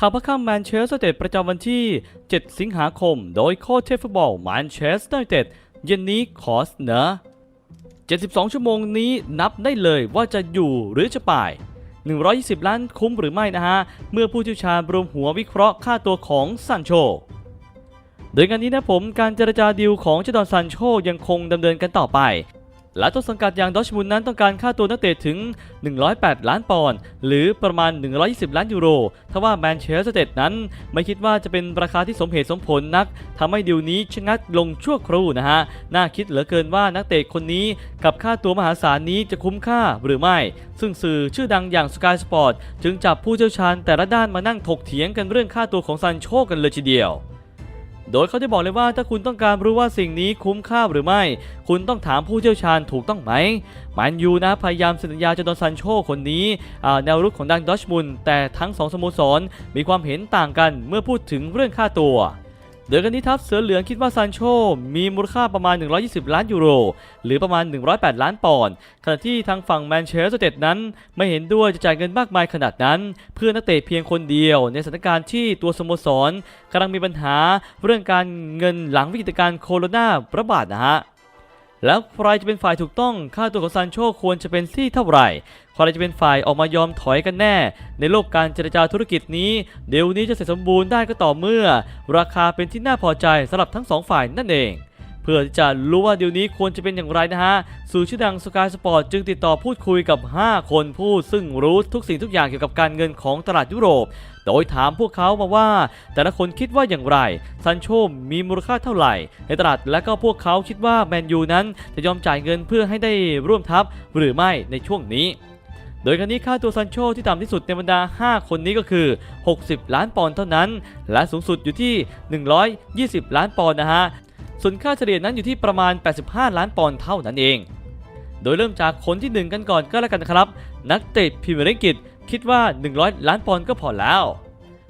ข่าวพระค่ำแมนเชสเตอร์ยูไนเต็ดประจำวันที่ 7 สิงหาคม โดยโค้ชเทฟุตบอลแมนเชสเตอร์ยูไนเต็ดเย็นนี้ขอเสนอ 72 ชั่วโมงนี้นับได้เลยว่าจะอยู่หรือจะไป 120 ล้านคุ้มหรือไม่นะฮะ เมื่อผู้เชี่ยวชาญรวมหัววิเคราะห์ค่าตัวของซันโชโดยงานนี้นะผมการเจรจาดีลของเจดอนซันโชยังคงดำเนินกันต่อไป และต้นสังกัดอย่างดอชมุนนั้นต้องการค่าตัวนักเตะถึง 108 ล้านปอนด์หรือประมาณ 120 ล้านยูโรทว่าแมนเชสเตอร์นเต็ดนั้น ไม่คิดว่าจะเป็นราคาที่สมเหตุสมผลนักทำให้ดีลนี้ชะงักลงชั่วครู่นะฮะ น่าคิดเหลือเกินว่านักเตะคนนี้กับค่าตัวมหาศาลนี้จะคุ้มค่าหรือไม่ ซึ่งสื่อชื่อดังอย่าง Sky Sport จึงจับผู้เชี่ยวชาญแต่ละด้านมานั่งถกเถียงกันเรื่องค่าตัวของซันโชกันเลยทีเดียว โดยเขาจะบอกเลยว่าถ้าคุณต้องการรู้ว่าสิ่งนี้คุ้มค่าหรือไม่ คุณต้องถามผู้เชี่ยวชาญถูกต้องไหมแมันยูนะพยายามเซ็นสัญญาจดนซันโชคนนี้แนวรุกของดังดอชมุนแต่ทั้งสองสโมสรมีความเห็นต่างกันเมื่อพูดถึงเรื่องค่าตัว โดยกันนี้ทัพเสือเหลืองคิดว่าซันโชมีมูลค่าประมาณ 120 ล้านยูโร หรือประมาณ 108 ล้านปอนด์ ขณะที่ทางฝั่งแมนเชสเตอร์นเต็ดนั้น ไม่เห็นด้วยจะจ่ายเงินมากมายขนาดนั้น เพื่อนักเตะเพียงคนเดียว ในสถานการณ์ที่ตัวสโมสรกำลังมีปัญหาเรื่องการเงินหลังวิกฤตการณ์โควิดระบาดนะฮะ แล้วใครจะเป็นฝ่ายถูกต้อง ค่าตัวของซานโชควรจะเป็นที่เท่าไหร่ ใครจะเป็นฝ่ายออกมายอมถอยกันแน่ ในโลกการเจรจาธุรกิจนี้ เดี๋ยวนี้จะเสร็จสมบูรณ์ได้ก็ต่อเมื่อ ราคาเป็นที่น่าพอใจสำหรับทั้งสองฝ่ายนั่นเอง เพื่อที่จะรู้ว่าเดี๋ยวนี้ควรจะเป็นอย่างไรนะฮะสื่อชื่อดังสกายสปอร์ตจึงติดต่อพูดคุยกับ 5 คนผู้ซึ่งรู้ทุกสิ่งทุกอย่างเกี่ยวกับการเงินของตลาดยุโรป โดยถามพวกเขามาว่า แต่ละคนคิดว่าอย่างไรซันโชมีมูลค่าเท่าไหร่ ในตลาดและก็พวกเขาคิดว่าแมนยูนั้นจะยอมจ่ายเงินเพื่อให้ได้ร่วมทัพหรือไม่ในช่วงนี้โดยครั้นี้ค่าตัวซันโชที่ต่ำที่สุดในบรรดา 5 คนนี้ก็คือ 60 ล้านปอนด์เท่านั้น และสูงสุดอยู่ที่ 120 ล้านปอนด์นะฮะ ส่วนค่าเฉลี่ยนั้นอยู่ที่ประมาณ 85 ล้านปอนด์เท่านั้นเอง โดยเริ่มจากคนที่ 1 กันก่อนก็แล้วกันครับ นักเตะพรีเมียร์ลีกอังกฤษคิดว่า 100 ล้านปอนด์ก็พอแล้ว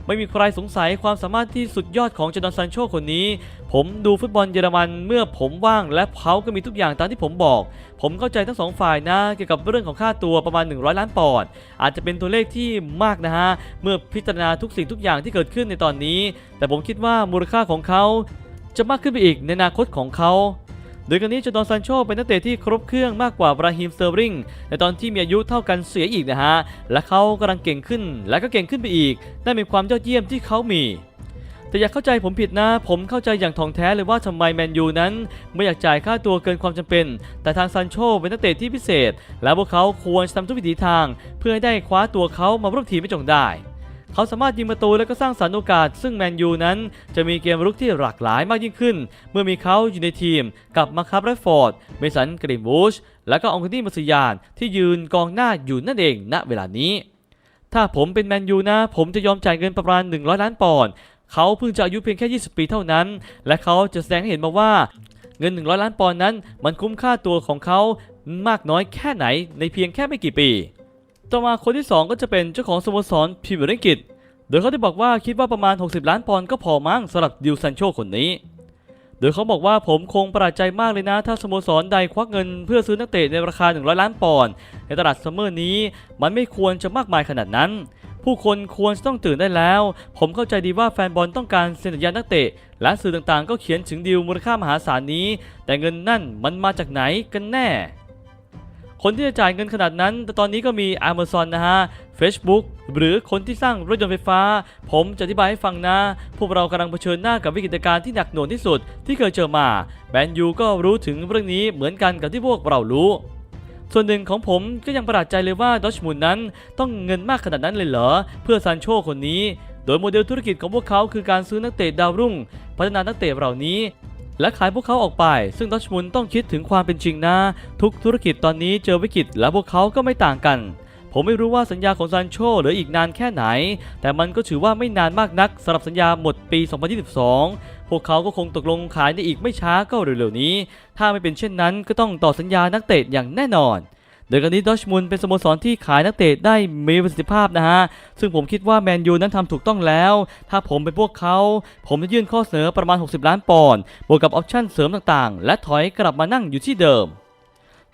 ไม่มีใครสงสัยความสามารถที่สุดยอดของเจดอนซันโชคนนี้ ผมดูฟุตบอลเยอรมันเมื่อผมว่างและเขาก็มีทุกอย่างตามที่ผมบอก ผมเข้าใจทั้งสองฝ่ายนะเกี่ยวกับเรื่องของค่าตัวประมาณ 100 ล้านปอนด์อาจจะเป็นตัวเลขที่มากนะฮะเมื่อพิจารณาทุกสิ่งทุกอย่างที่เกิดขึ้นในตอนนี้ แต่ผมคิดว่ามูลค่าของเขาจะมากขึ้นไปอีกในอนาคตของเขา โดยกันนี้จดอนซันโชเป็นนักเตะที่ครบเครื่องมากกว่าบราฮิมเตอร์ริงในตอนที่มีอายุเท่ากันเสียอีกนะฮะ และเขากำลังเก่งขึ้น และก็เก่งขึ้นไปอีกนั่นเป็นความยอดเยี่ยมที่เขามี แต่อย่าเข้าใจผมผิดนะ ผมเข้าใจอย่างท่องแท้เลยว่าทำไมแมนยูนั้น ไม่อยากจ่ายค่าตัวเกินความจำเป็น แต่ทางซันโชเป็นนักเตะที่พิเศษ และพวกเขาควรทำทุกวิถีทาง เพื่อให้ได้คว้าตัวเขามาร่วมทีมไม่จงได้ เขาสามารถยิงประตูและก็สร้างสรรค์โอกาส ซึ่งแมนยูนั้น จะมีเกมรุกที่หลากหลายมากยิ่งขึ้น เมื่อมีเขาอยู่ในทีม กับมาคับแรดฟอร์ด เมสันกรีนวูชและก็องคุนี่มาซิยานที่ยืนกองหน้าอยู่นั่นเองณเวลานี้ ถ้าผมเป็นแมนยูนะ ผมจะยอมจ่ายเงินประมาณ 100 ล้านปอนด์เขาเพิ่งจะอายุเพียงแค่ 20 ปีเท่านั้น และเขาจะแสดงให้เห็นมาว่าเงิน 100 ล้านปอนด์นั้น มันคุ้มค่าตัวของเขามากน้อยแค่ไหนในเพียงแค่ไม่กี่ปี ต่อมาคนที่ 2 ก็จะเป็นเจ้าของสโมสรพรีเมียร์ลีกอังกฤษ โดยเขาได้บอกว่าคิดว่าประมาณ 60 ล้านปอนด์ก็พอมั้งสำหรับดิวซันโชคนนี้ โดยเขาบอกว่าผมคงประหลาดใจมากเลยนะ ถ้าสโมสรใดควักเงินเพื่อซื้อนักเตะในราคา 100 ล้านปอนด์ในตลาดซัมเมอร์นี้ มันไม่ควรจะมากมายขนาดนั้น ผู้คนควรจะต้องตื่นได้แล้ว ผมเข้าใจดีว่าแฟนบอลต้องการเซ็นสัญญานักเตะ และสื่อต่างๆ ก็เขียนถึงดีลมูลค่ามหาศาลนี้ แต่เงินนั่นมันมาจากไหนกันแน่ คนที่จะจ่ายเงินขนาดนั้น แต่ตอนนี้ก็มี Amazon นะฮะ Facebook หรือคนที่สร้างรถยนต์ไฟฟ้า ผมจะอธิบายให้ฟังนะ พวกเรากำลังเผชิญหน้ากับวิกฤตการณ์ที่หนักหน่วงที่สุดที่เคยเจอมาแมนยูก็รู้ถึงเรื่องนี้เหมือนกันกับที่พวกเรารู้ส่วนหนึ่งของผมก็ยังประหลาดใจเลยว่าดอชมุนนั้นต้องเงินมากขนาดนั้นเลยเหรอ เพื่อซานโชคนนี้ โดยโมเดลธุรกิจของพวกเขาคือการซื้อนักเตะดาวรุ่ง พัฒนานักเตะเหล่านี้ และขายพวกเขาออกไป ซึ่งดัชมุนต้องคิดถึงความเป็นจริงนะ ทุกธุรกิจตอนนี้เจอวิกฤตและพวกเขาก็ไม่ต่างกัน ผมไม่รู้ว่าสัญญาของซานโชเหลืออีกนานแค่ไหน แต่มันก็ถือว่าไม่นานมากนักสำหรับสัญญาหมดปี 2022 พวกเขาก็คงตกลงขายในอีกไม่ช้าก็เร็วๆนี้ ถ้าไม่เป็นเช่นนั้นก็ต้องต่อสัญญานักเตะอย่างแน่นอน โดยการนี้ดอชมุนเป็นสโมสรที่ขายนักเตะได้มีประสิทธิภาพนะฮะ ซึ่งผมคิดว่าแมนยูนั้นทำถูกต้องแล้ว ถ้าผมเป็นพวกเขา ผมจะยื่นข้อเสนอประมาณ 60 ล้านปอนด์บวกกับออปชั่นเสริมต่างๆ และถอยกลับมานั่งอยู่ที่เดิม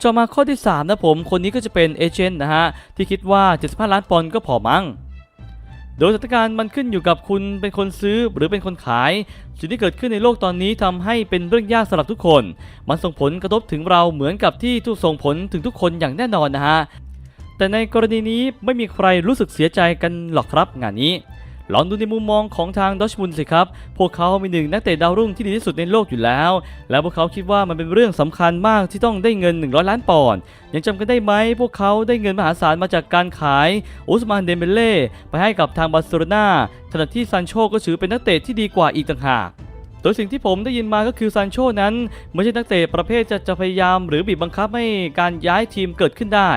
จะมาข้อที่ 3 นะผม คนนี้ก็จะเป็นเอเจนต์นะฮะ ที่คิดว่า 75 ล้านปอนด์ก็พอมั้ง โดยสถานการณ์มันขึ้นอยู่กับคุณเป็นคนซื้อหรือเป็นคนขาย สิ่งที่เกิดขึ้นในโลกตอนนี้ทำให้เป็นเรื่องยากสำหรับทุกคน มันส่งผลกระทบถึงเราเหมือนกับที่ทุกส่งผลถึงทุกคนอย่างแน่นอนนะฮะแต่ในกรณีนี้ไม่มีใครรู้สึกเสียใจกันหรอกครับงานนี้ ลองดูในมุมมองของทางดอชมุนสิครับ พวกเขามีหนึ่งนักเตะดาวรุ่งที่ดีที่สุดในโลกอยู่แล้ว แล้วพวกเขาคิดว่ามันเป็นเรื่องสำคัญมากที่ต้องได้เงิน 100 ล้านปอนด์ ยังจำกันได้ไหม พวกเขาได้เงินมหาศาลมาจากการขายอุสมานเดมเบเล่ไปให้กับทางบาร์เซโลนาขณะที่ซันโชก็ถือเป็นนักเตะที่ดีกว่าอีกต่างหาก โดยสิ่งที่ผมได้ยินมาก็คือซานโชนั้นไม่ใช่นักเตะประเภทจะจะพยายามหรือบีบบังคับให้การย้ายทีมเกิดขึ้นได้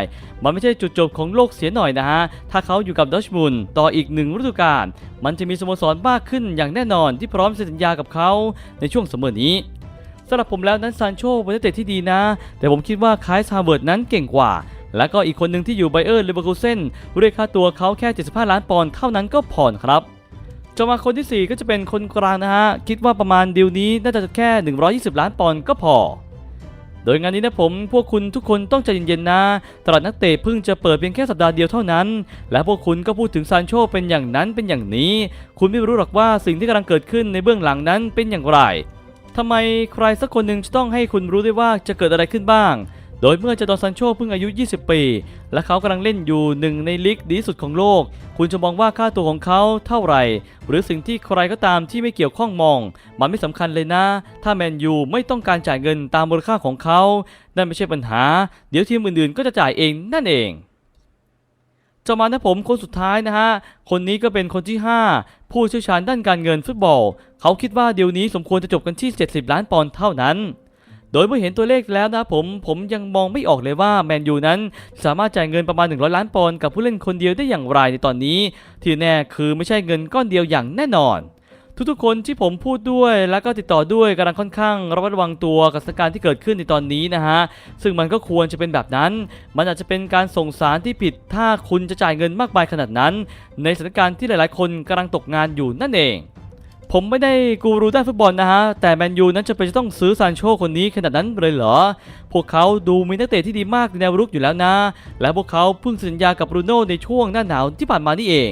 มันไม่ใช่จุดจบของโลกเสียหน่อยนะฮะ ถ้าเขาอยู่กับดอชมุนต่ออีกหนึ่งฤดูกาล มันจะมีสโมสรมากขึ้นอย่างแน่นอนที่พร้อมเซ็นสัญญากับเขาในช่วงเสมอนี้สำหรับผมแล้วนั้นซานโชเป็นนักเตะที่ดีนะ แต่ผมคิดว่าคายซาเวิร์ดนั้นเก่งกว่า แล้วก็อีกคนหนึ่งที่อยู่ไบเออร์เลเวอร์คูเซนเรียกค่าตัวเขาแค่ 75 ล้านปอนด์เท่านั้นก็ผ่อนครับ จนมาคนทีสี่ 4 ก็จะเป็นคนกลางนะฮะ คิดว่าประมาณดีลนี้น่าจะแค่ 120 ล้านปอนด์ก็พอ โดยงานนี้นะผม พวกคุณทุกคนต้องใจเย็นๆนะตลาดนักเตะเพิ่งจะเปิดเพียงแค่สัปดาห์เดียวเท่านั้น และพวกคุณก็พูดถึงซานโชเป็นอย่างนั้นเป็นอย่างนี้ คุณไม่รู้หรอกว่าสิ่งที่กำลังเกิดขึ้นในเบื้องหลังนั้นเป็นอย่างไรทำไมใครสักคนหนึ่งจะต้องให้คุณรู้ด้วยว่าจะเกิดอะไรขึ้นบ้าง โดยเมื่อเจดอนซานโชเพิ่งอายุ 20 ปี และเขากำลังเล่นอยู่หนึ่งในลีกดีสุดของโลก คุณจะมองว่าค่าตัวของเขาเท่าไหร่ หรือสิ่งที่ใครก็ตามที่ไม่เกี่ยวข้องมอง มันไม่สำคัญเลยนะ ถ้าแมนยูไม่ต้องการจ่ายเงินตามมูลค่าของเขา นั่นไม่ใช่ปัญหา เดี๋ยวทีมอื่นๆ ก็จะจ่ายเองนั่นเองจะมานะผมคนสุดท้ายนะฮะ คนนี้ก็เป็นคนที่ 5 ผู้เชี่ยวชาญด้านการเงินฟุตบอล เขาคิดว่าเดี๋ยวนี้สมควรจะจบกันที่ 70 ล้านปอนด์เท่านั้น โดยเมื่อเห็นตัวเลขแล้วนะผมผมยังมองไม่ออกเลยว่าแมนยูนั้น สามารถจ่ายเงินประมาณ 100 ล้านปอนด์กับผู้เล่นคนเดียวได้อย่างไรในตอนนี้ ที่แน่คือไม่ใช่เงินก้อนเดียวอย่างแน่นอนทุกๆ คนที่ผมพูดด้วยแล้วก็ติดต่อด้วยกำลังค่อนข้างระมัดระวังตัวกับสถานการณ์ที่เกิดขึ้นในตอนนี้นะฮะ ซึ่งมันก็ควรจะเป็นแบบนั้น มันอาจจะเป็นการส่งสารที่ผิด ถ้าคุณจะจ่ายเงินมากมายขนาดนั้น ในสถานการณ์ที่หลายๆ คนกำลังตกงานอยู่นั่นเอง ผมไม่ได้กูรูด้านฟุตบอลนะฮะ แต่แมนยูนั้นจะเป็นจะต้องซื้อซานโชคนนี้ขนาดนั้นเลยเหรอ พวกเขาดูมีนักเตะที่ดีมากในแนวรุกอยู่แล้วนะ และพวกเขาเพิ่งสัญญากับบรูโน่ในช่วงหน้าหนาวที่ผ่านมานี่เอง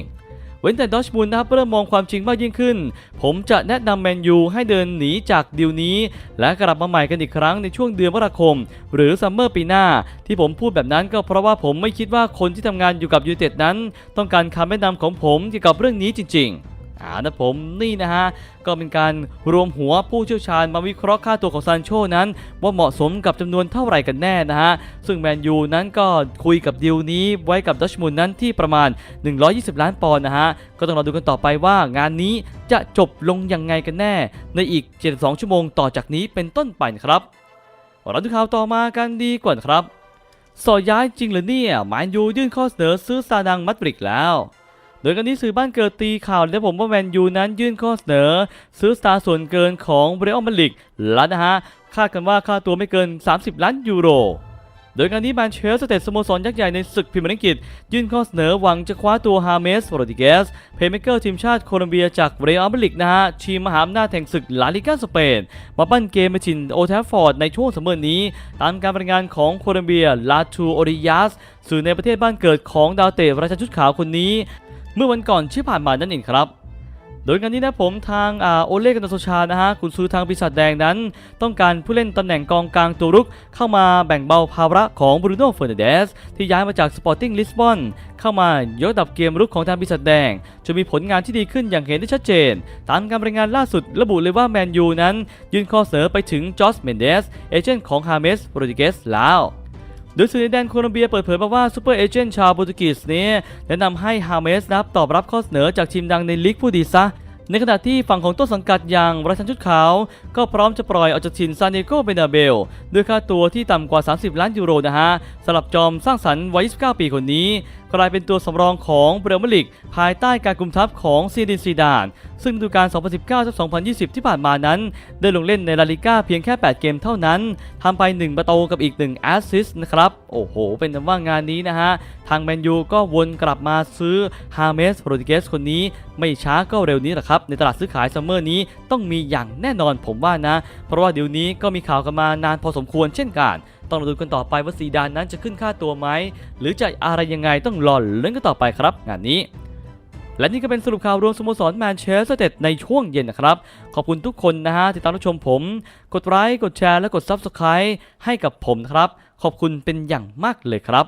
เว้นแต่ดอชมูนนะครับเริ่มมองความจริงมากยิ่งขึ้น ผมจะแนะนำแมนยูให้เดินหนีจากดีลนี้ และกลับมาใหม่กันอีกครั้งในช่วงเดือนมกราคม หรือซัมเมอร์ปีหน้า ที่ผมพูดแบบนั้นก็เพราะว่าผมไม่คิดว่าคนที่ทำงานอยู่กับยูเต็ดนั้น ต้องการคำแนะนำของผมเกี่ยวกับเรื่องนี้จริง ๆานะผมนี่นะฮะ ก็เป็นการรวมหัวผู้เชี่ยวชาญมาวิเคราะห์ค่าตัวของซานโชนั้น ว่าเหมาะสมกับจำนวนเท่าไหร่กันแน่นะฮะ ซึ่งแมนยูนั้นก็คุยกับดีลนี้ไว้กับดัชมุนนั้นที่ประมาณ 120 ล้านปอนด์นะฮะ ก็ต้องรอดูกันต่อไปว่างานนี้จะจบลงยังไงกันแน่ ในอีก 72 ชั่วโมงต่อจากนี้เป็นต้นไปนครับเราดูข่าวต่อมากันดีกว่าครับสอย้ายจริงเหรือเนี่ย แมนยูยื่นข้อเสนอซื้อซาดังมัดบริกแล้ว โดยกันนี้สื่อบ้านเกิดตีข่าวและผมว่าแมนยูนั้นยื่นข้อเสนอ ซื้อสตาร์ส่วนเกินของเบรอัลมาลิกแล้วนะฮะคาดกันว่าค่าตัวไม่เกิน 30 ล้านยูโรโดยการนี้แมนเชสเตอร์สโมสรยักษ์ใหญ่ในศึกพรีเมียร์ลีกยื่นข้อเสนอหวังจะคว้าตัวฮาเมสโรดิเกส เพย์เมเกอร์ทีมชาติโคลอมเบียจากเรอัลมาดริดนะฮะทีมมหาอำนาจแห่งศึกลาลิกาสเปน มาปั้นเกมมาชินโอทฟฟอร์ดในช่วงเสมอนี้ ตามการบรายงานของโคลอมเบียลาทูโอริยัสสื่อในประเทศบ้านเกิดของดาวเตะราชาชุดขาวคนนี้ เมื่อวันก่อนที่ผ่านมานั่นเองครับ โดยงานนี้นะผมทางอโอเล่กันโซชานะฮะคุณซื้อทางปีศาจแดงนั้น ต้องการผู้เล่นตำแหน่งกองกลางตัวรุก เข้ามาแบ่งเบาภาระของบรูโน่เฟอร์นันเดสที่ย้ายมาจากสปอร์ติ้งลิสบอนเข้ามายกดับเกมรุกของทางปีศาจแดงจนมีผลงานที่ดีขึ้นอย่างเห็นได้ชัดเจน ตามการรายงานล่าสุดระบุเลยว่าแมนยูนั้น ยื่นข้อเสนอไปถึงจอสเมนเดสเอเจนต์ของฮาเมสโรดิเกสแล้ว โดยสื่อในแดนโคลอมเบียเปิดเผยมาว่าซูเปอร์เอเจนต์ชาวโปรตุเกสนี้แนะนำให้ฮาเมสนับตอบรับข้อเสนอจากทีมดังในลีกผู้ดีซะ ในขณะที่ฝั่งของต้นสังกัดอย่างราชันชุดขาว ก็พร้อมจะปล่อยออกจากทีมซานดิเอโกเบนาเบลด้วยค่าตัวที่ต่ำกว่า 30 ล้านยูโรนะฮะสำหรับจอมสร้างสรรค์วัย 29 ปีคนนี้ กลายเป็นตัวสำรองของเบรลมลิก ภายใต้การกุมทัพของซีดินซีดาน ซึ่งฤดูกาล 2019-2020 ที่ผ่านมานั้น ได้ลงเล่นในลาลิก้าเพียงแค่ 8 เกมเท่านั้นทำไป 1 ประตูกับอีก 1 แอสซิสต์นะครับ โอ้โห เป็นแต่ว่างานนี้นะฮะ ทางแมนยูก็วนกลับมาซื้อฮาเมสโรดิเกสคนนี้ไม่ช้าก็เร็วนี้แหละครับในตลาดซื้อขายซัมเมอร์นี้ต้องมีอย่างแน่นอนผมว่านะ เพราะว่าเดี๋ยวนี้ก็มีข่าวกันมานานพอสมควรเช่นกัน ต้องรอดูกันต่อไปว่าซีดานนั้นจะขึ้นค่าตัวไหมหรือจะอะไรยังไงต้องรอเล่นกันต่อไปครับงานนี้และนี่ก็เป็นสรุปข่าวรวมสโมสรแมนเชสเตอร์เต็ดในช่วงเย็นนะครับ ขอบคุณทุกคนนะฮะที่ตามรับชมผม กดไลค์กดแชร์และกด Subscribe ให้กับผมนะครับ ขอบคุณเป็นอย่างมากเลยครับ